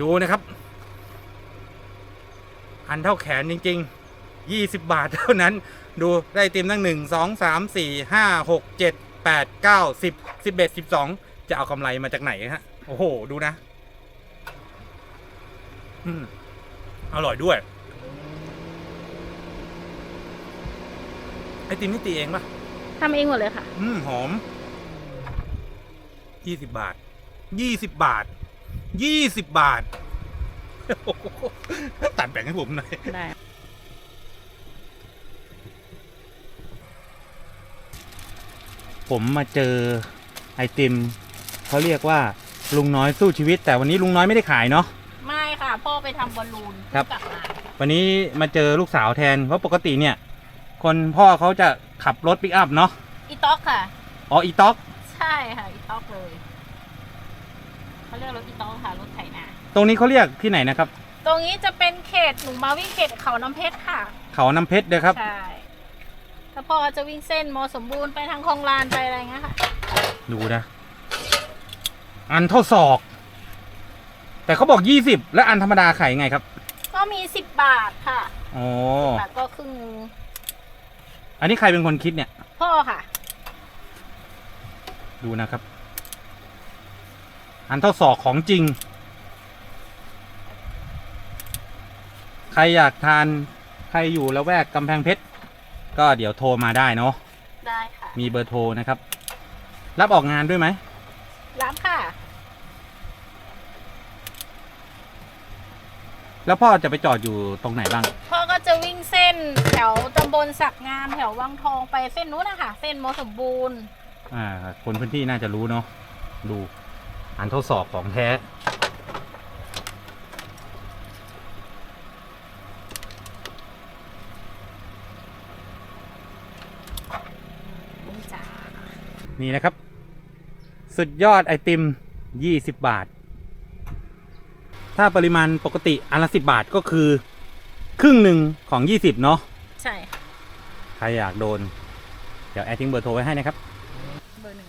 ดูนะครับ อันเท่าแขนจริง ๆ 20 บาทเท่านั้น ดูได้ไอติมตั้งหนึ่งสองสามสี่ห้าหกเจ็ดแปดเก้าสิบสิบเอ็ดสิบสองจะเอากำไรมาจากไหนฮะ โอ้โห ดูนะอืมอร่อยด้วย ไอติมนี่ตีเองปะทำเองหมดเลยค่ะ อืม หอมยี่สิบบาทยี่สิบบาท ยี่สิบบาทโอ้โหตัดแบ่งให้ผมหน่อยได้ผมมาเจอไอติมเขาเรียกว่าลุงน้อยสู้ชีวิต แต่วันนี้ลุงน้อยไม่ได้ขายเนาะไม่ค่ะพ่อไปทำบอลลูนครับ กลับมาวันนี้มาเจอลูกสาวแทนเพราะปกติเนี่ย คนพ่อเขาจะขับรถปิกอัพเนาะอีต็อกค่ะ อ๋ออีต็อก ใช่ค่ะอีต็อกเลย เขาเรียกรถอีต็อกค่ะรถไถนาตรงนี้เขาเรียกที่ไหนนะครับ ตรงนี้จะเป็นเขตหนูมาวิ่งเขตเขาน้ำเพชรค่ะ เขาน้ำเพชรเด้อครับ ใช่ถ้าพ่อจะวิ่งเส้นมอสมบูรณ์ไปทางคลองลานไปอะไรเงี้ยค่ะ ดูนะ อันเท่าศอก แต่เขาบอกยี่สิบและอันธรรมดาขายยังไงครับ ก็มีสิบบาทค่ะอ๋อ บาทก็ครึ่งอันนี้ใครเป็นคนคิดเนี่ย พ่อค่ะ ดูนะครับ อันเท่าศอกของจริง ใครอยากทานใครอยู่ละแวกกำแพงเพชร ก็เดี๋ยวโทรมาได้เนาะ ได้ค่ะ มีเบอร์โทรนะครับ รับออกงานด้วยไหม รับค่ะ แล้วพ่อจะไปจอดอยู่ตรงไหนบ้าง พ่อก็จะวิ่งเส้นแถวตำบลสักงามแถววังทองไปเส้นนู้นนะคะเส้นมอสมบูรณ์ อ่า คนพื้นที่น่าจะรู้เนาะ ดู อันเท่าศอกของแท้นี่จ้านี่นะครับ สุดยอดไอติม 20 บาท ถ้าปริมาณปกติอันละ 10 บาทก็คือ ครึ่งหนึ่งของ 20 เนาะใช่ค่ะใครอยากโดน เดี๋ยวแอดทิ้งเบอร์โทรไว้ให้นะครับ เบอร์หนึ่ง